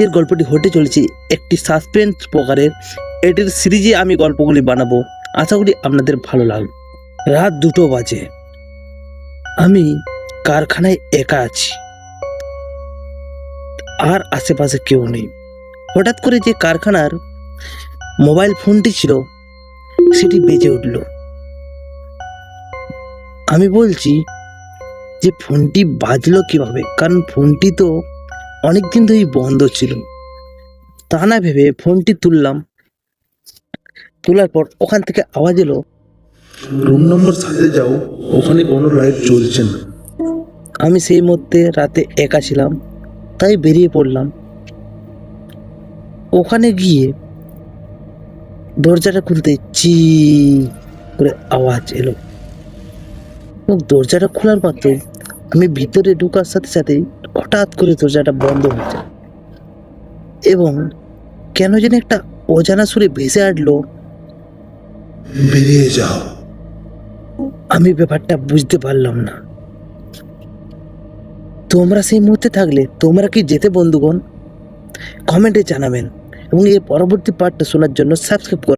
আজকের গল্পটি হতে চলেছে একটি সাসপেন্স প্রকারের। এটির সিরিজে আমি গল্পগুলি বানাবো। আশা করি আপনাদের ভালো লাগবে। রাত দুটো বাজে। আমি কারখানায় একা আছি। আর আশেপাশে কেউ নেই। হঠাৎ করে যে কারখানার মোবাইল ফোনটি ছিল, সেটি বেজে উঠল। আমি বলছি যে ফোনটি বাজলো কীভাবে? কারণ ফোনটি তো অনেকদিন ধরেই বন্ধ ছিল। তা না ভেবে ফোনটি তুললাম। তোলার পর ওখান থেকে আওয়াজ এলো রুম নম্বর সাথে যাও ওখানে কোনো লাইট জ্বলছে না। আমি সেই মুহূর্তে রাতে একা ছিলাম তাই বেরিয়ে পড়লাম। ওখানে গিয়ে দরজাটা খুলতে চি করে আওয়াজ এলো। এবং দরজাটা খোলার মাত্র আমি ভিতরে ঢোকার সাথে সাথে হঠাৎ করে দরজাটা বন্ধ হয়ে যায়। এবং কেন যেন একটা অজানা সুরে ভেসে আসলো বেরিয়ে যাও। আমি ব্যাপারটা বুঝতে পারলাম না। তোমরা সেই মুহূর্তে থাকলে তোমরা কি যেতে বন্ধুগণ? কমেন্টে জানাবেন এবং এর পরবর্তী পার্টটা শোনার জন্য সাবস্ক্রাইব করুন